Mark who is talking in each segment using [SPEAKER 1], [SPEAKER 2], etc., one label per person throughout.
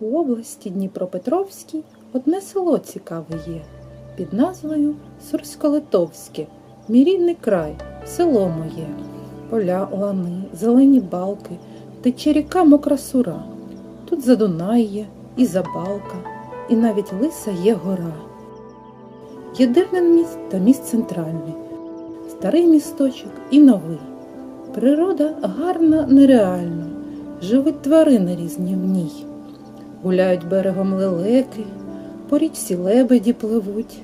[SPEAKER 1] У області Дніпропетровській одне село цікаве є під назвою Сурсько-Литовське, мій рідний край, село моє. Поля, лани, зелені балки, тече ріка мокра сура. Тут Задунай є, і Забалка, і навіть лиса є гора. Є дивний міст та міст центральний, старий місточок і новий. Природа гарна, нереальна, живуть тварини різні в ній. Гуляють берегом лелеки, по річці лебеді пливуть,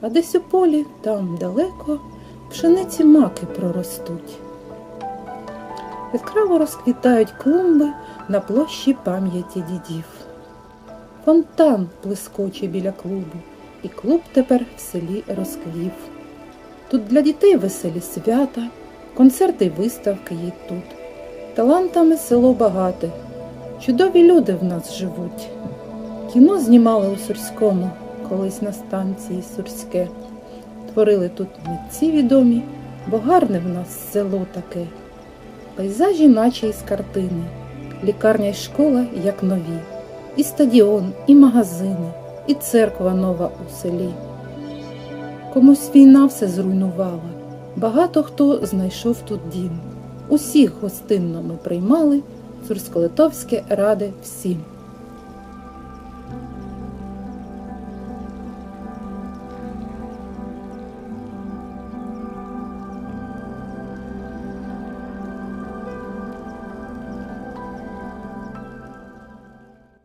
[SPEAKER 1] а десь у полі, там далеко, пшениці маки проростуть. Яскраво розквітають клумби на площі пам'яті дідів. Фонтан блискоче біля клубу, і клуб тепер в селі розквів. Тут для дітей веселі свята, концерти й виставки є тут. Талантами село багате, чудові люди в нас живуть. Кіно знімали у Сурському, колись на станції Сурське. Творили тут митці відомі, бо гарне в нас село таке. Пейзажі, наче із картини, лікарня й школа, як нові, і стадіон, і магазини, і церква нова у селі. Комусь війна все зруйнувала, багато хто знайшов тут дім. Усіх гостинно ми приймали, Сурсько-Литовське ради всім.